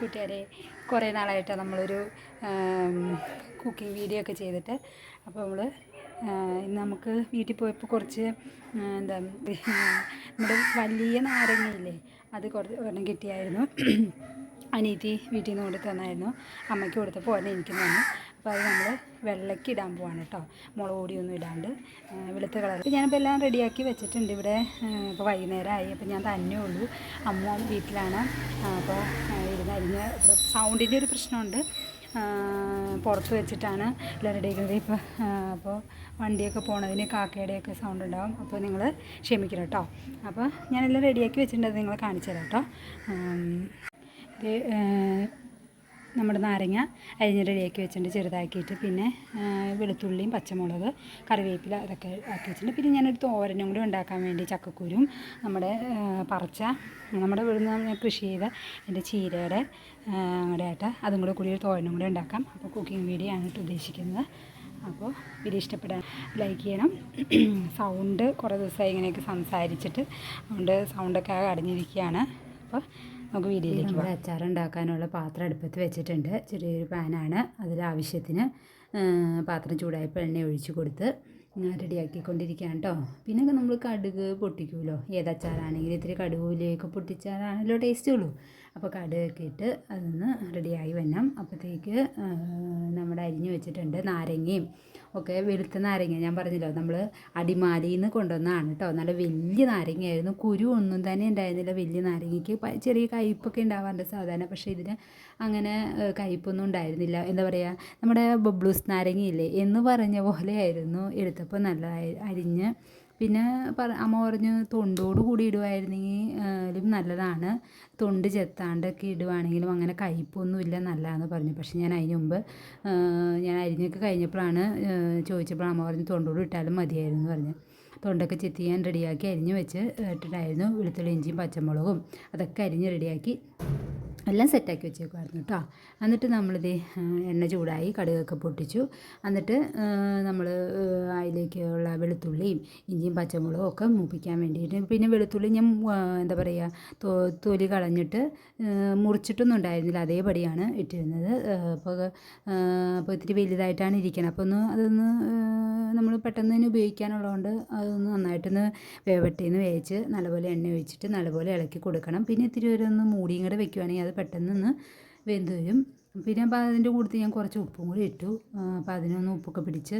കൂട്ടുകാരെ കുറേ നാളായിട്ട് നമ്മളൊരു കുക്കിംഗ് വീഡിയോ ഒക്കെ ചെയ്തിട്ട് അപ്പോൾ നമ്മൾ ഇന്ന് നമുക്ക് വീട്ടിൽ പോയപ്പോൾ കുറച്ച് എന്താ നമ്മുടെ വലിയ നാരങ്ങയില്ലേ അത് കുറച്ച് ഒരെണ്ണം കിട്ടിയായിരുന്നു. അനീതി വീട്ടിൽ നിന്ന് കൊണ്ട് തന്നായിരുന്നു അമ്മയ്ക്ക് കൊടുത്തപ്പോൾ ഒരെണ്ണം എനിക്ക് തന്നു. അപ്പോൾ അത് നമ്മൾ വെള്ളയ്ക്ക് ഇടാൻ പോവാണ് കേട്ടോ. മുളക് പൊടിയൊന്നും ഇടാണ്ട് വെളുത്ത കളർ ഞാനിപ്പോൾ എല്ലാം റെഡിയാക്കി വെച്ചിട്ടുണ്ട് ഇവിടെ. ഇപ്പോൾ വൈകുന്നേരമായി. അപ്പോൾ ഞാൻ തന്നെ ഉള്ളൂ. അമ്മ വീട്ടിലാണ്. അപ്പോൾ ഇരുന്ന് അരിഞ്ഞ് സൗണ്ടിന്റെ ഒരു പ്രശ്നമുണ്ട്. പുറത്ത് വെച്ചിട്ടാണ് എല്ലാം റെഡിയാക്കുന്നത്. ഇപ്പോൾ അപ്പോൾ വണ്ടിയൊക്കെ പോണതിന് കാക്കയുടെയൊക്കെ സൗണ്ട് ഉണ്ടാവും. അപ്പോൾ നിങ്ങൾ ക്ഷമിക്കണം കേട്ടോ. അപ്പോൾ ഞാനെല്ലാം റെഡിയാക്കി വെച്ചിട്ടുണ്ട്. നിങ്ങൾ കാണിച്ചു തരാം കേട്ടോ. നമ്മുടെ നാരങ്ങ അരിഞ്ഞ റെഡിയാക്കി വെച്ചിട്ടുണ്ട് ചെറുതാക്കിയിട്ട്. പിന്നെ വെളുത്തുള്ളിയും പച്ചമുളക് കറിവേപ്പില അതൊക്കെ ആക്കി വെച്ചിട്ടുണ്ട്. പിന്നെ ഞാനൊരു തോരനും കൂടി ഉണ്ടാക്കാൻ വേണ്ടി ചക്കക്കുരും നമ്മുടെ പറച്ച നമ്മുടെ ഇവിടുന്ന് കൃഷി ചെയ്ത എന്റെ ചീരയുടെ അങ്ങടെ ആയിട്ട് അതും കൂടെ കൂടി ഒരു തോരനും കൂടി ഉണ്ടാക്കാം. അപ്പോൾ കുക്കിംഗ് വീഡിയോ ആണ് കേട്ടോ ഉദ്ദേശിക്കുന്നത്. അപ്പോൾ വീഡിയോ ഇഷ്ടപ്പെടാൻ ലൈക്ക് ചെയ്യണം. സൗണ്ട് കുറേ ദിവസമായി ഇങ്ങനെയൊക്കെ സംസാരിച്ചിട്ട് അതുകൊണ്ട് സൗണ്ടൊക്കെ അടഞ്ഞിരിക്കുകയാണ്. അപ്പോൾ നമുക്ക് വീഡിയോയിലേക്ക് നമ്മുടെ അച്ചാർ ഉണ്ടാക്കാനുള്ള പാത്രം അടുപ്പത്ത് വെച്ചിട്ടുണ്ട്. ചെറിയൊരു പാനാണ്. അതിലാവശ്യത്തിന് പാത്രം ചൂടായപ്പോൾ എണ്ണ ഒഴിച്ചു കൊടുത്ത് റെഡിയാക്കിക്കൊണ്ടിരിക്കുകയാണ് കേട്ടോ പിന്നെ നമ്മൾ കടുക് പൊട്ടിക്കുമല്ലോ ഏതച്ചാറാണെങ്കിലും ഇത്തിരി കടുകൂലിയൊക്കെ പൊട്ടിച്ചാലാണല്ലോ ടേസ്റ്റ് ഉള്ളൂ. അപ്പോൾ കടുകൊക്കെ ഇട്ട് അതൊന്ന് റെഡിയായി വരണം. അപ്പോഴത്തേക്ക് നമ്മുടെ അരിഞ്ഞ് വെച്ചിട്ടുണ്ട് നാരങ്ങയും ഒക്കെ വെളുത്ത നാരങ്ങ ഞാൻ പറഞ്ഞല്ലോ നമ്മൾ അടിമാലിയിൽ നിന്ന് കൊണ്ടുവന്നതാണ് കേട്ടോ നല്ല വലിയ നാരങ്ങയായിരുന്നു. കുരു ഒന്നും തന്നെ ഉണ്ടായിരുന്നില്ല. വലിയ നാരങ്ങയ്ക്ക് ചെറിയ കയ്പൊക്കെ ഉണ്ടാവാറുണ്ട് സാധാരണ. പക്ഷേ ഇതിന് അങ്ങനെ കയ്പൊന്നും ഉണ്ടായിരുന്നില്ല. എന്താ പറയുക നമ്മുടെ ബബ്ലൂസ് നാരങ്ങയില്ലേ എന്ന് പറഞ്ഞ പോലെയായിരുന്നു. എടുത്തപ്പോൾ നല്ല അരിഞ്ഞ് പിന്നെ അമ്മ പറഞ്ഞു തൊണ്ടോട് കൂടി ഇടുവായിരുന്നെങ്കിൽ നല്ലതാണ്. തൊണ്ട് ചെത്താണ്ടൊക്കെ ഇടുവാണെങ്കിലും അങ്ങനെ കയ്പൊന്നുമില്ല നല്ലതാണെന്ന് പറഞ്ഞു. പക്ഷെ ഞാൻ അതിന് മുമ്പ് ഞാൻ അരിഞ്ഞൊക്കെ കഴിഞ്ഞപ്പോഴാണ് ചോദിച്ചപ്പോൾ അമ്മ പറഞ്ഞു തൊണ്ടോട് ഇട്ടാലും മതിയായിരുന്നു പറഞ്ഞു. തൊണ്ടൊക്കെ ചെത്തി ഞാൻ റെഡിയാക്കി അരിഞ്ഞ് വെച്ച് ഇട്ടിട്ടായിരുന്നു വെളുത്തുള്ളി ഇഞ്ചിയും പച്ചമുളകും അതൊക്കെ അരിഞ്ഞ് റെഡിയാക്കി എല്ലാം സെറ്റാക്കി വെച്ചേക്കുമായിരുന്നു കേട്ടോ. എന്നിട്ട് നമ്മളിത് എണ്ണ ചൂടായി കടുകൊക്കെ പൊട്ടിച്ചു. എന്നിട്ട് നമ്മൾ അതിലേക്കുള്ള വെളുത്തുള്ളിയും ഇഞ്ചിയും പച്ചമുളകും ഒക്കെ മൂപ്പിക്കാൻ വേണ്ടിയിട്ട്. പിന്നെ വെളുത്തുള്ളി ഞാൻ എന്താ പറയുക തൊലി കളഞ്ഞിട്ട് മുറിച്ചിട്ടൊന്നും ഉണ്ടായിരുന്നില്ല. അതേപടിയാണ് ഇട്ടിരുന്നത്. അപ്പോൾ അപ്പോൾ ഇത്തിരി വലുതായിട്ടാണ് ഇരിക്കുന്നത് അപ്പോൾ ഒന്ന് അതൊന്ന് നമ്മൾ പെട്ടെന്ന് തന്നെ ഉപയോഗിക്കാനുള്ളതുകൊണ്ട് അതൊന്ന് നന്നായിട്ടൊന്ന് വേവട്ടേന്ന് വേവിച്ച് നല്ലപോലെ എണ്ണ ഒഴിച്ചിട്ട് നല്ലപോലെ ഇളക്കി കൊടുക്കണം. പിന്നെ ഇത്തിരി ഒരു ഒന്ന് മൂടിയും കൂടെ വെക്കുവാണെങ്കിൽ അത് പെട്ടെന്ന് ഒന്ന് വെന്ത് വരും പിന്നെ അപ്പോൾ അതിന്റെ കൂട്ടത്തിൽ ഞാൻ കുറച്ച് ഉപ്പും കൂടി ഇട്ടു. അപ്പോൾ അതിനൊന്ന് ഉപ്പൊക്കെ പിടിച്ച്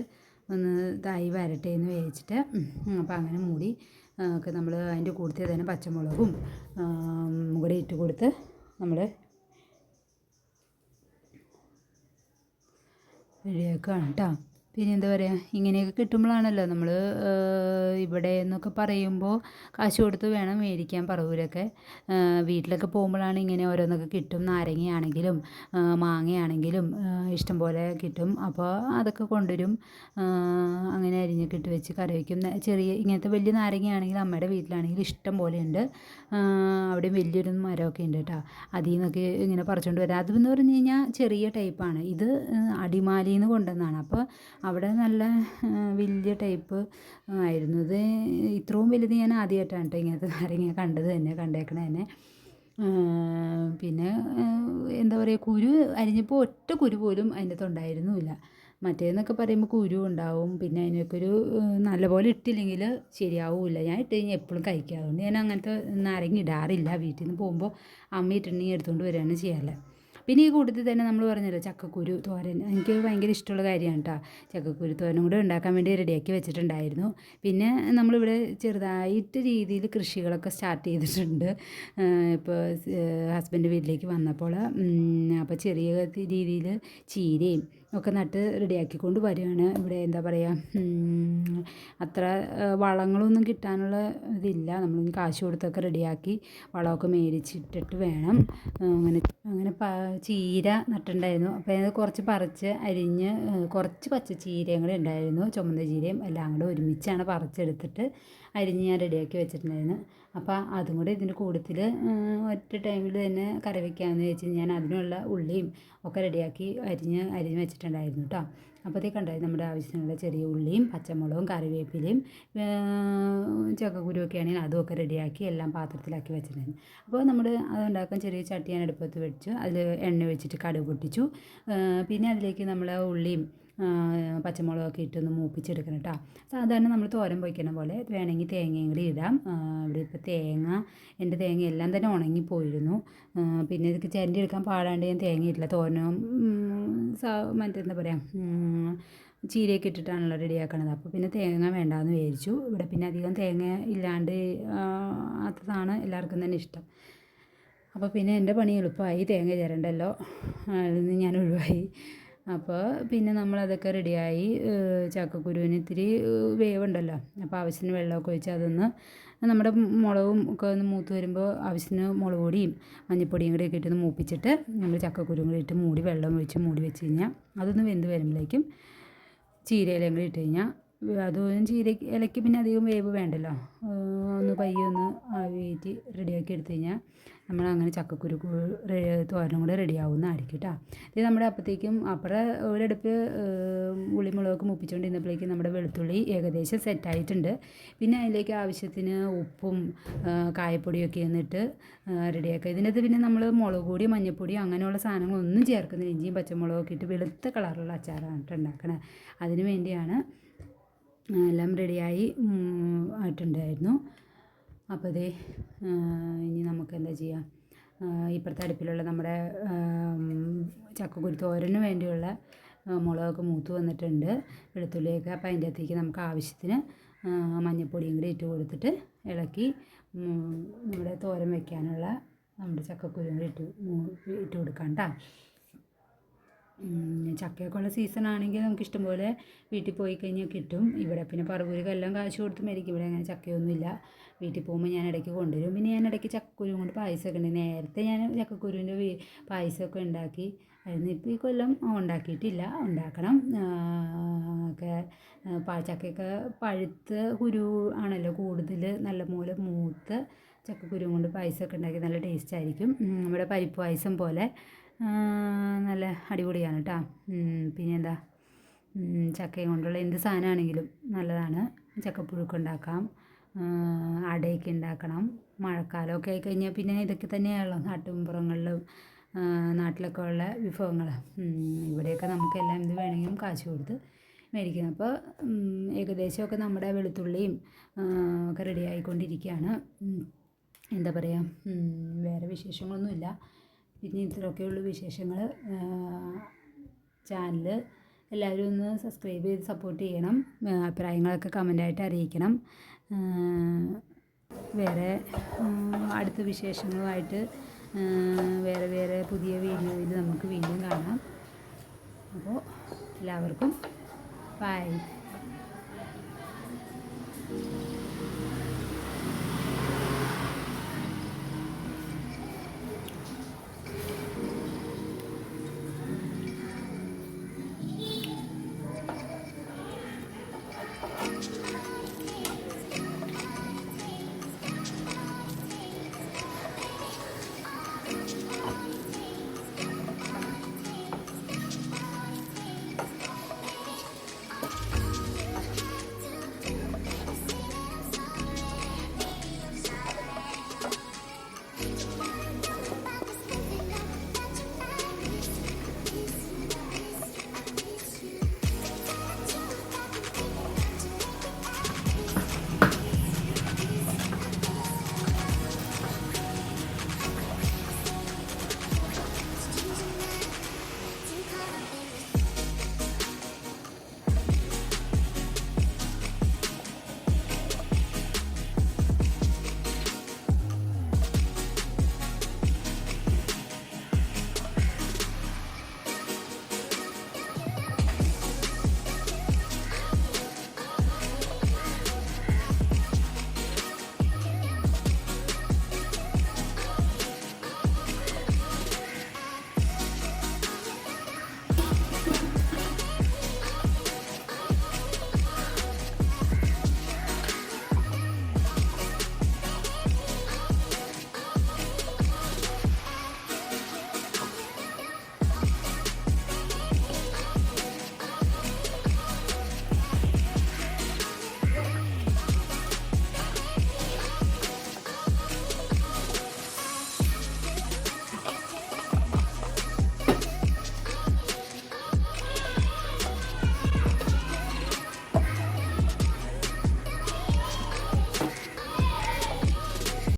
ഒന്ന് ഇതായി വരട്ടേന്ന് വേവിച്ചിട്ട് ഉം, അപ്പോൾ അങ്ങനെ മൂടി ഒക്കെ നമ്മൾ അതിന്റെ കൂട്ടത്തിൽ തന്നെ പച്ചമുളകും കൂടെ ഇട്ട് കൊടുത്ത് നമ്മൾ റെഡിയാക്കുകയാണ് കേട്ടോ പിന്നെ എന്താ പറയുക ഇങ്ങനെയൊക്കെ കിട്ടുമ്പോഴാണല്ലോ നമ്മൾ ഇവിടെ എന്നൊക്കെ പറയുമ്പോൾ കാശ് കൊടുത്ത് വേണം മേടിക്കാൻ പറവൂരൊക്കെ. വീട്ടിലൊക്കെ പോകുമ്പോഴാണ് ഇങ്ങനെ ഓരോന്നൊക്കെ കിട്ടും. നാരങ്ങയാണെങ്കിലും മാങ്ങയാണെങ്കിലും ഇഷ്ടംപോലെ ഇഷ്ടം പോലെ കിട്ടും. അപ്പോൾ അതൊക്കെ കൊണ്ടുവരും. അങ്ങനെ അരിഞ്ഞൊക്കെ ഇട്ട് വെച്ച് കറി വയ്ക്കും ചെറിയ ഇങ്ങനത്തെ വലിയ നാരങ്ങയാണെങ്കിൽ അമ്മയുടെ വീട്ടിലാണെങ്കിൽ ഇഷ്ടം പോലെ ഉണ്ട് അവിടെ വലിയൊരു മരമൊക്കെ ഉണ്ട് കേട്ടോ. അതിൽ നിന്നൊക്കെ ഇങ്ങനെ പറിച്ചുകൊണ്ട് വരാം. അതെന്ന് പറഞ്ഞു കഴിഞ്ഞാൽ ചെറിയ ടൈപ്പാണ്. ഇത് അടിമാലിയിൽ നിന്ന് കൊണ്ടുവന്നാണ് അപ്പോൾ അവിടെ നല്ല വലിയ ടൈപ്പ് ആയിരുന്നു. ഇത് ഇത്രയും വലുത് ഞാൻ ആദ്യമായിട്ടാണ് കേട്ടോ ഇങ്ങനത്തെ നാരങ്ങ കണ്ടത് തന്നെ കണ്ടേക്കണ തന്നെ പിന്നെ എന്താ പറയുക കുരു അരിഞ്ഞപ്പോൾ ഒറ്റ കുരു പോലും അതിന്റെ അകത്തുണ്ടായിരുന്നുമില്ല മറ്റേന്നൊക്കെ പറയുമ്പോൾ കുരു ഉണ്ടാവും പിന്നെ അതിനൊക്കെ ഒരു നല്ലപോലെ ഇട്ടില്ലെങ്കിൽ ശരിയാവില്ല. ഞാൻ ഇട്ട് കഴിഞ്ഞാൽ എപ്പോഴും കഴിക്കാറുണ്ട്. ഞാൻ അങ്ങനത്തെ നാരങ്ങ ഇടാറില്ല. വീട്ടിൽ നിന്ന് പോകുമ്പോൾ അമ്മ ഇട്ടിട്ടുണ്ടെങ്കിൽ എടുത്തുകൊണ്ട് വരികയാണ് ചെയ്യാറ്. പിന്നെ ഈ കൂട്ടത്തിൽ തന്നെ നമ്മൾ പറഞ്ഞല്ലോ ചക്കക്കുരു തോരൻ. എനിക്ക് ഭയങ്കര ഇഷ്ടമുള്ള കാര്യമാണ് കേട്ടോ. ചക്കക്കുരു തോരനും കൂടെ ഉണ്ടാക്കാൻ വേണ്ടി റെഡിയാക്കി വെച്ചിട്ടുണ്ടായിരുന്നു. പിന്നെ നമ്മളിവിടെ ചെറുതായിട്ട് രീതിയിൽ കൃഷികളൊക്കെ സ്റ്റാർട്ട് ചെയ്തിട്ടുണ്ട്. ഇപ്പോൾ ഹസ്ബൻഡ് വീട്ടിലേക്ക് വന്നപ്പോൾ അപ്പോൾ ചെറിയ രീതിയിൽ ചീരയും ഒക്കെ നട്ട് റെഡിയാക്കിക്കൊണ്ട് വരികയാണ്. ഇവിടെ എന്താ പറയുക അത്ര വളങ്ങളൊന്നും കിട്ടാനുള്ള ഇതില്ല. നമ്മൾ കാശ് കൊടുത്തൊക്കെ റെഡിയാക്കി വളമൊക്കെ മേടിച്ചിട്ടിട്ട് വേണം. അങ്ങനെ അങ്ങനെ ചീര നട്ടിട്ടുണ്ടായിരുന്നു. അപ്പോൾ അത് കുറച്ച് പറിച്ച് അരിഞ്ഞ് കുറച്ച് പച്ച ചീരയും കൂടെ ഉണ്ടായിരുന്നു. ചുമന്ന ചീരയും എല്ലാം കൂടെ ഒരുമിച്ചാണ് പറിച്ചെടുത്തിട്ട് അരിഞ്ഞ് ഞാൻ റെഡിയാക്കി വെച്ചിട്ടുണ്ടായിരുന്നു. അപ്പോൾ അതും കൂടെ ഇതിന്റെ കൂട്ടത്തിൽ ഒറ്റ ടൈമിൽ തന്നെ കറി വയ്ക്കാമെന്ന് വെച്ച് ഞാൻ അതിനുള്ള ഉള്ളിയും ഒക്കെ റെഡിയാക്കി അരിഞ്ഞ് അരിഞ്ഞ് വെച്ചിട്ടുണ്ടായിരുന്നു കേട്ടോ അപ്പോഴത്തേക്ക് ഉണ്ടായി നമ്മുടെ ആവശ്യത്തിനുള്ള ചെറിയ ഉള്ളിയും പച്ചമുളകും കറിവേപ്പിലയും ചക്കക്കുരുവൊക്കെ ആണെങ്കിൽ അതുമൊക്കെ റെഡിയാക്കി എല്ലാം പാത്രത്തിലാക്കി വെച്ചിട്ടുണ്ടായിരുന്നു അപ്പോൾ നമ്മൾ അതുണ്ടാക്കാൻ ചെറിയ ചട്ടി ഞാൻ അടുപ്പത്ത് വെച്ചു. അതിൽ എണ്ണ ഒഴിച്ചിട്ട് കടുക് പൊട്ടിച്ചു. പിന്നെ അതിലേക്ക് നമ്മൾ ഉള്ളിയും പച്ചമുളകൊക്കെ ഇട്ടൊന്ന് മൂപ്പിച്ചെടുക്കണം കേട്ടോ സാധാരണ നമ്മൾ തോരൻ പൊയ്ക്കണ പോലെ വേണമെങ്കിൽ തേങ്ങയും കൂടി ഇടാം. ഇവിടെ ഇപ്പോൾ തേങ്ങ എന്റെ തേങ്ങ എല്ലാം തന്നെ ഉണങ്ങിപ്പോയിരുന്നു പിന്നെ ഇതൊക്കെ ചിരണ്ടി എടുക്കാൻ പാടാണ്ട് ഞാൻ തേങ്ങ ഇട്ടില്ല. തോരനും മറ്റെന്താ പറയുക ചീരയൊക്കെ ഇട്ടിട്ടാണല്ലോ റെഡിയാക്കണത്. അപ്പോൾ പിന്നെ തേങ്ങ വേണ്ടാന്ന് വിചാരിച്ചു. ഇവിടെ പിന്നെ അധികം തേങ്ങ ഇല്ലാണ്ട് അത്താണ് എല്ലാവർക്കും തന്നെ ഇഷ്ടം. അപ്പോൾ പിന്നെ എന്റെ പണി എളുപ്പമായി. തേങ്ങ ചേരണ്ടല്ലോ. അതിൽ നിന്ന് ഞാൻ ഒഴിവായി. അപ്പോൾ പിന്നെ നമ്മളതൊക്കെ റെഡിയായി ചക്കക്കുരുവിന് ഇത്തിരി വേവുണ്ടല്ലോ. അപ്പോൾ ആവശ്യത്തിന് വെള്ളമൊക്കെ ഒഴിച്ച് അതൊന്ന് നമ്മുടെ മുളകും ഒക്കെ ഒന്ന് മൂത്ത് വരുമ്പോൾ ആവശ്യത്തിന് മുളക് പൊടിയും മഞ്ഞൾപ്പൊടിയും കൂടി ഒക്കെ ഇട്ടൊന്ന് മൂപ്പിച്ചിട്ട് നമ്മൾ ചക്കക്കുരുവും കൂടി ഇട്ട് മൂടി വെള്ളം ഒഴിച്ച് മൂടി വെച്ച് കഴിഞ്ഞാൽ അതൊന്ന് വെന്ത് വരുമ്പോഴേക്കും ചീരയിലയും കൂടി ഇട്ട് കഴിഞ്ഞാൽ അതും ചീര ഇലയ്ക്ക് പിന്നെ അധികം വേവ് വേണ്ടല്ലോ. ഒന്ന് പയ്യെ ഒന്ന് ആവിയേറ്റി റെഡിയാക്കി എടുത്തു കഴിഞ്ഞാൽ നമ്മൾ അങ്ങനെ ചക്കക്കുരു തോരനും കൂടെ റെഡിയാവുന്നതായിരിക്കും കേട്ടോ ഇത് നമ്മുടെ അപ്പോഴത്തേക്കും അപ്പുറം ഒരടുപ്പ് ഉള്ളിമുളകൊക്കെ മുപ്പിച്ചുകൊണ്ടിരുന്നപ്പോഴേക്കും നമ്മുടെ വെളുത്തുള്ളി ഏകദേശം സെറ്റായിട്ടുണ്ട് പിന്നെ അതിലേക്ക് ആവശ്യത്തിന് ഉപ്പും കായപ്പൊടിയൊക്കെ എന്നിട്ട് റെഡിയാക്കുക ഇതിനകത്ത് പിന്നെ നമ്മൾ മുളക് പൊടി മഞ്ഞൾപ്പൊടി അങ്ങനെയുള്ള സാധനങ്ങളൊന്നും ചേർക്കുന്നില്ല. ഇഞ്ചിയും പച്ചമുളകൊക്കെ ഇട്ട് വെളുത്ത കളറുള്ള അച്ചാറാണ് ഉണ്ടാക്കണത് അതിന് വേണ്ടിയാണ് എല്ലാം റെഡിയായി ആയിട്ടുണ്ടായിരുന്നു. അപ്പോൾ ദേ ഇനി നമുക്ക് എന്താ ചെയ്യാം? ഇപ്പുറത്തെ അടുപ്പിലുള്ള നമ്മുടെ ചക്കക്കുരു തോരന് വേണ്ടിയുള്ള മുളകൊക്കെ മൂത്ത് വന്നിട്ടുണ്ട്. വെളുത്തുള്ളിയൊക്കെ അപ്പോൾ അതിന്റെ അകത്തേക്ക് നമുക്ക് ആവശ്യത്തിന് മഞ്ഞൾപ്പൊടിയും കൂടി ഇട്ട് കൊടുത്തിട്ട് ഇളക്കി നമ്മുടെ തോരൻ വയ്ക്കാനുള്ള നമ്മുടെ ചക്കക്കുരു കൂടി ഇട്ട് ഇട്ട് കൊടുക്കാം കേട്ടോ. ചക്കയൊക്കെ ഉള്ള സീസൺ ആണെങ്കിൽ നമുക്ക് ഇഷ്ടംപോലെ വീട്ടിൽ പോയി കഴിഞ്ഞാൽ കിട്ടും. ഇവിടെ പിന്നെ പറവൂർക്ക് എല്ലാം കാശ് കൊടുത്ത് മേടിക്കും. ഇവിടെ അങ്ങനെ ചക്കയൊന്നുമില്ല. വീട്ടിൽ പോകുമ്പോൾ ഞാൻ ഇടയ്ക്ക് കൊണ്ടുവരും. പിന്നെ ഞാൻ ഇടയ്ക്ക് ചക്കക്കുരു കൊണ്ട് പായസമൊക്കെ ഉണ്ട്. നേരത്തെ ഞാൻ ചക്കക്കുരുവിന്റെ പായസമൊക്കെ ഉണ്ടാക്കി. അതിന് ഇപ്പോൾ ഈ കൊല്ലം ഉണ്ടാക്കിയിട്ടില്ല. ഉണ്ടാക്കണം. ഒക്കെ ചക്കയൊക്കെ പഴുത്ത് കുരു ആണല്ലോ കൂടുതൽ. നല്ല നല്ലപോലെ മൂത്ത് ചക്കക്കുരു കൊണ്ട് പായസമൊക്കെ ഉണ്ടാക്കി നല്ല ടേസ്റ്റ് ആയിരിക്കും. നമ്മുടെ പരിപ്പ് പായസം പോലെ. നല്ല അടിപൊളിയാണ് കേട്ടോ പിന്നെ എന്താ ചക്കയും കൊണ്ടുള്ള എന്ത് സാധനമാണെങ്കിലും നല്ലതാണ്. ചക്കപ്പുഴുക്ക് ഉണ്ടാക്കാം. അടയൊക്കെ ഉണ്ടാക്കണം. മഴക്കാലമൊക്കെ ആയി കഴിഞ്ഞാൽ പിന്നെ ഇതൊക്കെ തന്നെയാണല്ലോ. നാട്ടുമ്പുറങ്ങളിലും നാട്ടിലൊക്കെ ഉള്ള വിഭവങ്ങൾ ഇവിടെയൊക്കെ നമുക്കെല്ലാം എന്ത് വേണമെങ്കിലും കാശ് കൊടുത്ത് മേടിക്കണം അപ്പോൾ ഏകദേശമൊക്കെ നമ്മുടെ വെളുത്തുള്ളിയും ഒക്കെ റെഡി ആയിക്കൊണ്ടിരിക്കുകയാണ്. എന്താ പറയുക വേറെ വിശേഷങ്ങളൊന്നുമില്ല. പിന്നെ ഇത്രയൊക്കെയുള്ളൂ വിശേഷങ്ങൾ. ചാനൽ എല്ലാവരും ഒന്ന് സബ്സ്ക്രൈബ് ചെയ്ത് സപ്പോർട്ട് ചെയ്യണം. അഭിപ്രായങ്ങളൊക്കെ കമന്റായിട്ട് അറിയിക്കണം. വേറെ അടുത്ത വിശേഷങ്ങളുമായിട്ട് വേറെ വേറെ പുതിയ വീഡിയോയിൽ നമുക്ക് വീണ്ടും കാണാം. അപ്പോൾ എല്ലാവർക്കും ബൈ